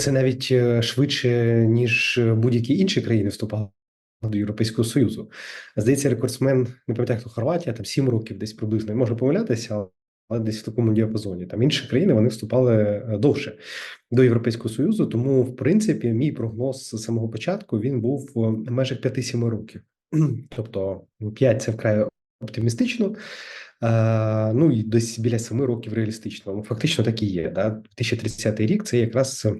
це навіть е, швидше, ніж будь-які інші країни вступали до Європейського Союзу. Здається, рекордсмен, не пам'ятаю, хто Хорватія, там 7 років десь приблизно. Можу помилятися, але десь в такому діапазоні. Там інші країни вони вступали е, довше до Європейського Союзу. Тому, в принципі, мій прогноз з самого початку він був в межах 5-7 років. Тобто 5 – це вкрай оптимістично. Е, ну і десь біля 7 років реалістично. Ну, фактично так і є. Да? 2030 рік це якраз Е,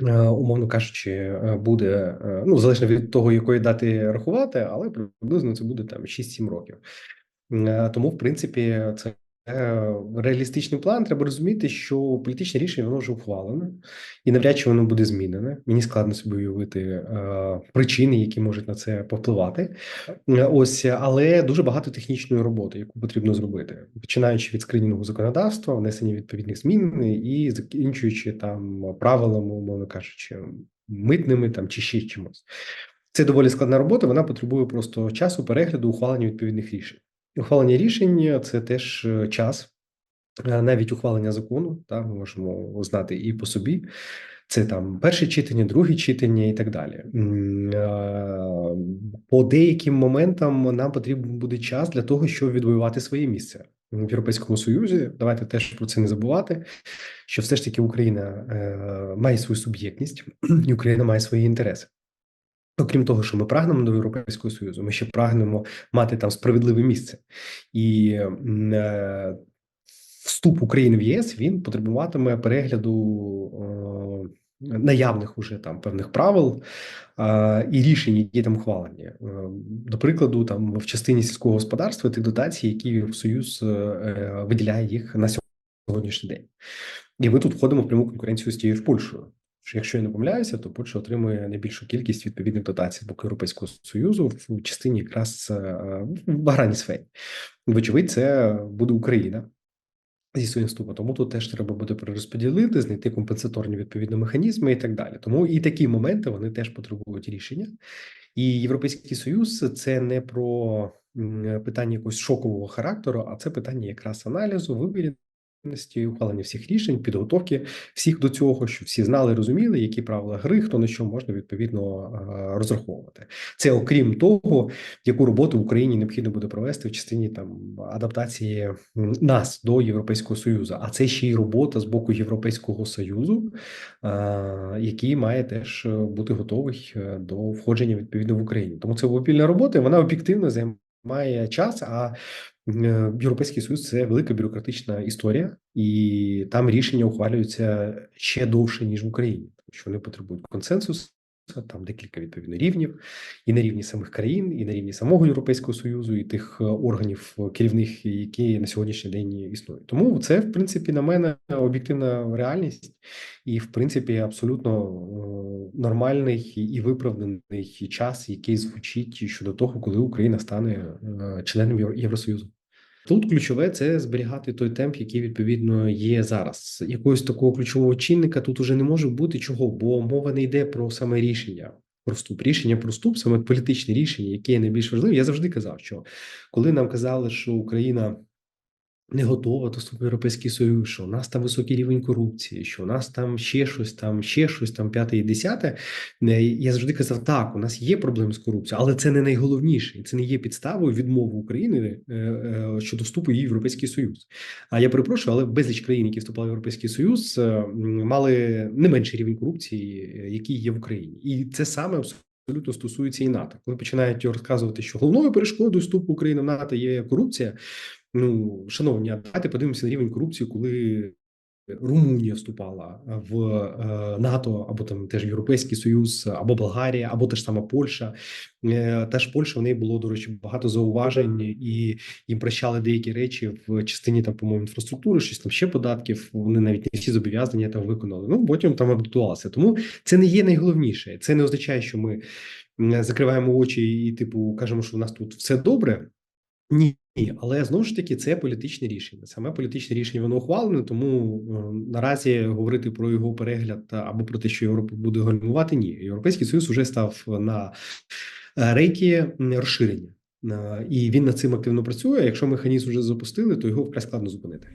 умовно кажучи, е, буде е, ну залежно від того, якої дати рахувати, але приблизно це буде там 6-7 років. Тому, в принципі, це реалістичний план. Треба розуміти, що політичне рішення воно вже ухвалене, і навряд чи воно буде змінене. Мені складно собі уявити е, причини, які можуть на це повпливати. Ось але дуже багато технічної роботи, яку потрібно зробити, починаючи від скринінгу законодавства, внесення відповідних змін і закінчуючи там правилами, умовно кажучи, митними там чи ще чимось. Це доволі складна робота. Вона потребує просто часу перегляду, ухвалення відповідних рішень. Ухвалення рішень це теж е, час, е, навіть ухвалення закону. Та ми можемо знати і по собі. Це там перше читання, друге читання і так далі. Е, по деяким моментам нам потрібен буде час для того, щоб відвоювати своє місце в Європейському Союзі. Давайте теж про це не забувати. Що все ж таки Україна має свою суб'єктність, і Україна має свої інтереси. Окрім того, що ми прагнемо до Європейського Союзу, ми ще прагнемо мати там справедливе місце. І е, вступ України в ЄС він потребуватиме перегляду е, наявних уже там певних правил е, і рішень, які там ухвалені. Е, до прикладу, там в частині сільського господарства тих дотацій, які в Союз е, виділяє їх на сьогоднішній день, і ми тут входимо в пряму конкуренцію з тією ж Польщею що якщо я не помиляюся, то Польща отримує найбільшу кількість відповідних дотацій з боку Європейського союзу в частині якраз е, в аграрній сфері. Вочевидь, це буде Україна. Зі своїм вступом, тому тут теж треба буде перерозподілити, знайти компенсаторні відповідні механізми і так далі. Тому і такі моменти вони теж потребують рішення. І Європейський Союз це не про питання якогось шокового характеру, а це питання якраз аналізу, виборів ухвалення всіх рішень, підготовки всіх до цього, щоб всі знали, розуміли, які правила гри, хто на що можна відповідно розраховувати. Це окрім того, яку роботу в Україні необхідно буде провести в частині там адаптації нас до Європейського союзу. А це ще й робота з боку Європейського союзу, який має теж бути готовий е, до входження відповідно в Україну. Тому це обопільна робота. і Вона об'єктивно займає час. А Е, Європейський Союз це велика бюрократична історія, і там рішення ухвалюються ще довше ніж в Україні, тому що вони потребують консенсусу. Там декілька відповідно рівнів, і на рівні самих країн, і на рівні самого Європейського союзу, і тих е, органів керівних, які на сьогоднішній день існують. Тому це, в принципі, на мене об'єктивна реальність, і в принципі абсолютно е, нормальний і виправданий час, який звучить щодо того, коли Україна стане членом Євросоюзу. Тут ключове це зберігати той темп, який відповідно є зараз. Якогось такого ключового чинника тут уже не може бути чого, бо мова не йде про саме рішення. Про вступ. рішення про вступ, саме політичне рішення, яке найбільш важливе. Я завжди казав, що коли нам казали, що Україна не готова до вступу в Європейський Союз, що у нас там високий рівень корупції, що у нас там ще щось, там ще щось, там п'яте і десяте. Я завжди казав, так, у нас є проблеми з корупцією, але це не найголовніше, це не є підставою відмови України е, е, щодо вступу в Європейський Союз. А я перепрошую, але безліч країн, які вступали в Європейський Союз, е, мали не менший рівень корупції, який є в Україні, і це саме. Абсолютно стосується і НАТО, коли починають розказувати, що головною перешкодою вступу України в НАТО є корупція. Ну, шановні, давайте подивимося на рівень корупції, коли Румунія вступала в е, НАТО або там теж Європейський Союз, або Болгарія, або теж сама Польща. Е, теж Польща в неї було до речі багато зауважень, і їм прощали деякі речі в частині там, по-моєму, інфраструктури, щось там ще податків. Вони навіть не всі зобов'язання там виконали. Ну потім там адаптувалися. Тому це не є найголовніше. Це не означає, що ми закриваємо очі і типу кажемо, що в нас тут все добре. Ні, але знову ж таки це політичне рішення. Саме політичне рішення воно ухвалене, тому е, наразі говорити про його перегляд або про те, що Європа буде гальмувати, ні. Європейський союз вже став на рейки розширення, е, і він над цим активно працює. Якщо механізм вже запустили, то його вкрай складно зупинити.